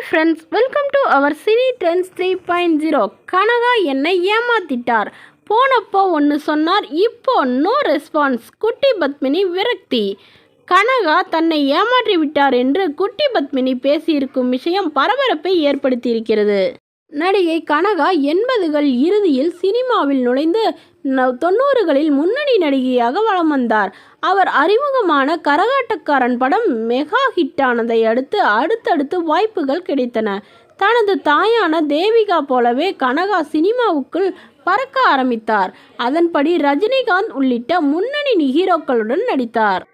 Hi friends welcome to our cine trends three point zero Kanaka என்னை ஏமாத்திட்டார். போனப்போ ஒன்று சொன்னார் இப்போ நோ ரெஸ்பான்ஸ் குட்டி பத்மினி விரக்தி. கனகா தன்னை ஏமாற்றி விட்டார் என்று குட்டி பத்மினி பேசியிருக்கும் விஷயம் பரபரப்பை ஏற்படுத்தியிருக்கிறது. நடிகை கனகா எண்பதுகள் இறுதியில் சினிமாவில் நுழைந்து தொண்ணூறுகளில் முன்னணி நடிகையாக வலம் வந்தார். அவர் அறிமுகமான கரகாட்டக்காரன் படம் மெகா ஹிட்டானதை அடுத்து அடுத்தடுத்து வாய்ப்புகள் கிடைத்தன. தனது தாயான தேவிகா போலவே கனகா சினிமாவுக்குள் பறக்க ஆரம்பித்தார். அதன்படி ரஜினிகாந்த் உள்ளிட்ட முன்னணி ஹீரோக்களுடன் நடித்தார்.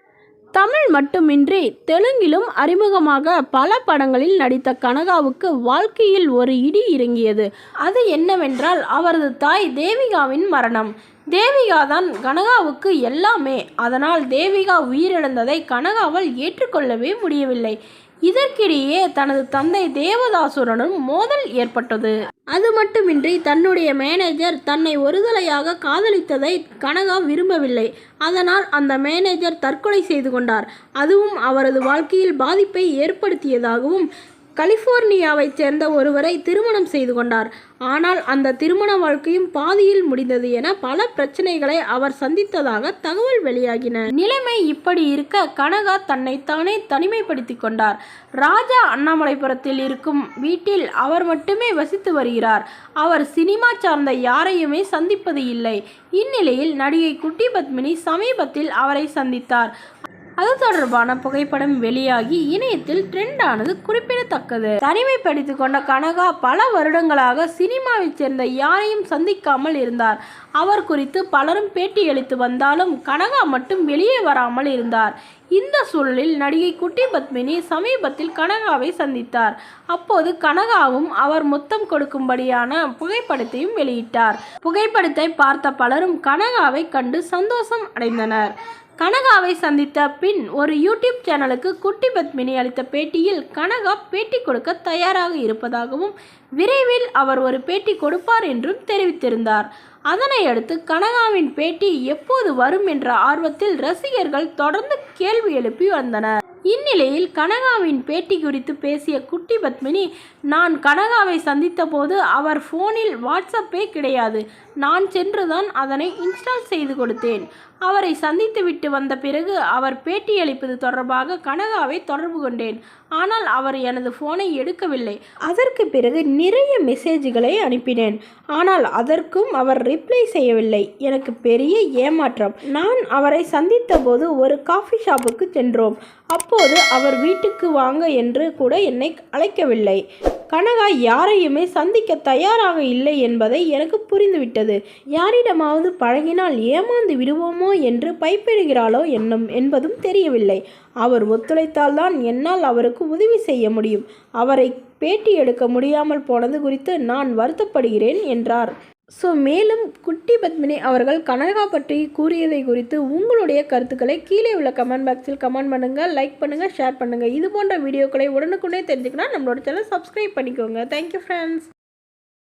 தமிழ் மட்டுமின்றி தெலுங்கிலும் அறிமுகமாக பல படங்களில் நடித்த கனகாவுக்கு வாழ்க்கையில் ஒரு இடி இறங்கியது. அது என்னவென்றால் அவரது தாய் தேவிகாவின் மரணம். தேவிகா தான் கனகாவுக்கு எல்லாமே. அதனால் தேவிகா உயிரிழந்ததை கனகாவால் ஏற்றுக்கொள்ளவே முடியவில்லை. இதற்கிடையே தனது தந்தை தேவதாசுரனும் மோதல் ஏற்பட்டது. அது மட்டுமின்றி தன்னுடைய மேனேஜர் தன்னை ஒருதலையாக காதலித்ததை கனகா விரும்பவில்லை. அதனால் அந்த மேனேஜர் தற்கொலை செய்து கொண்டார். அதுவும் அவரது வாழ்க்கையில் பாதிப்பை ஏற்படுத்தியதாகவும் கலிஃபோர்னியாவைச் சேர்ந்த ஒருவரை திருமணம் செய்து கொண்டார். ஆனால் அந்த திருமண வாழ்க்கையும் பாதியில் முடிந்தது என பல பிரச்சனைகளை அவர் சந்தித்ததாக தகவல் வெளியாகின. நிலைமை இப்படி இருக்க கனகா தன்னைத்தானே தனிமைப்படுத்திக் கொண்டார். ராஜா அண்ணாமலைபுரத்தில் இருக்கும் வீட்டில் அவர் மட்டுமே வசித்து வருகிறார். அவர் சினிமா சார்ந்த யாரையுமே சந்திப்பது இல்லை. இந்நிலையில் நடிகை குட்டி பத்மினி சமீபத்தில் அவரை சந்தித்தார். அது தொடர்பான புகைப்படம் வெளியாகி இணையத்தில் ட்ரெண்ட் ஆனது குறிப்பிடத்தக்கது. தனிமைப்படுத்திக் கொண்ட கனகா பல வருடங்களாக சினிமாவைச் சேர்ந்த யாரையும் சந்திக்காமல் இருந்தார். அவர் குறித்து பலரும் பேட்டியளித்து வந்தாலும் கனகா மட்டும் வெளியே வராமல் இருந்தார். இந்த சூழலில் நடிகை குட்டி பத்மினி சமீபத்தில் கனகாவை சந்தித்தார். அப்போது கனகாவும் அவர் முத்தம் கொடுக்கும்படியான புகைப்படத்தையும் வெளியிட்டார். புகைப்படத்தை பார்த்த பலரும் கனகாவை கண்டு சந்தோஷம் அடைந்தனர். கனகாவை சந்தித்த பின் ஒரு யூடியூப் சேனலுக்கு குட்டி பத்மினி அளித்த பேட்டியில் கனகா பேட்டி கொடுக்க தயாராக இருப்பதாகவும் விரைவில் அவர் ஒரு பேட்டி கொடுப்பார் என்றும் தெரிவித்திருந்தார். அதனையடுத்து கனகாவின் பேட்டி எப்போது வரும் என்ற ஆர்வத்தில் ரசிகர்கள் தொடர்ந்து கேள்வி எழுப்பி வந்தனர். இந்நிலையில் கனகாவின் பேட்டி குறித்து பேசிய குட்டி பத்மினி நான் கனகாவை சந்தித்த போது அவர் ஃபோனில் வாட்ஸ்அப்பே கிடையாது. நான் சென்றுதான் அதனை இன்ஸ்டால் செய்து கொடுத்தேன். அவரை சந்தித்துவிட்டு வந்த பிறகு அவர் பேட்டியளிப்பது தொடர்பாக கனகாவை தொடர்பு கொண்டேன். ஆனால் அவர் எனது ஃபோனை எடுக்கவில்லை. அதற்கு பிறகு நிறைய மெசேஜ்களை அனுப்பினேன். ஆனால் அதற்கும் அவர் ரிப்ளை செய்யவில்லை. எனக்கு பெரிய ஏமாற்றம். நான் அவரை சந்தித்த போது ஒரு காஃபி ஷாப்புக்கு சென்றோம். அப்போ அப்போது அவர் வீட்டுக்கு வாங்க என்று கூட என்னை அழைக்கவில்லை. கனகா யாரையுமே சந்திக்க தயாராக இல்லை என்பதை எனக்கு புரிந்துவிட்டது. யாரிடமாவது பழகினால் ஏமாந்து விடுவோமோ என்று பைப்பிடுகிறாளோ என்னும் என்பதும் தெரியவில்லை. அவர் ஒத்துழைத்தால்தான் என்னால் அவருக்கு உதவி செய்ய முடியும். அவரை பேட்டி எடுக்க முடியாமல் போனது குறித்து நான் வருத்தப்படுகிறேன் என்றார். ஸோ மேலும் குட்டி பத்மினி அவர்கள் கனகா பற்றி கூறியதை குறித்து உங்களுடைய கருத்துக்களை கீழே உள்ள கமெண்ட் பாக்ஸில் கமெண்ட் பண்ணுங்கள் லைக் பண்ணுங்கள் ஷேர் பண்ணுங்கள் இது போன்ற வீடியோக்களை உடனுக்குடனே தெரிஞ்சுக்கணும் நம்மளோட சேனல் சப்ஸ்கிரைப் பண்ணிக்கோங்க. Thank you friends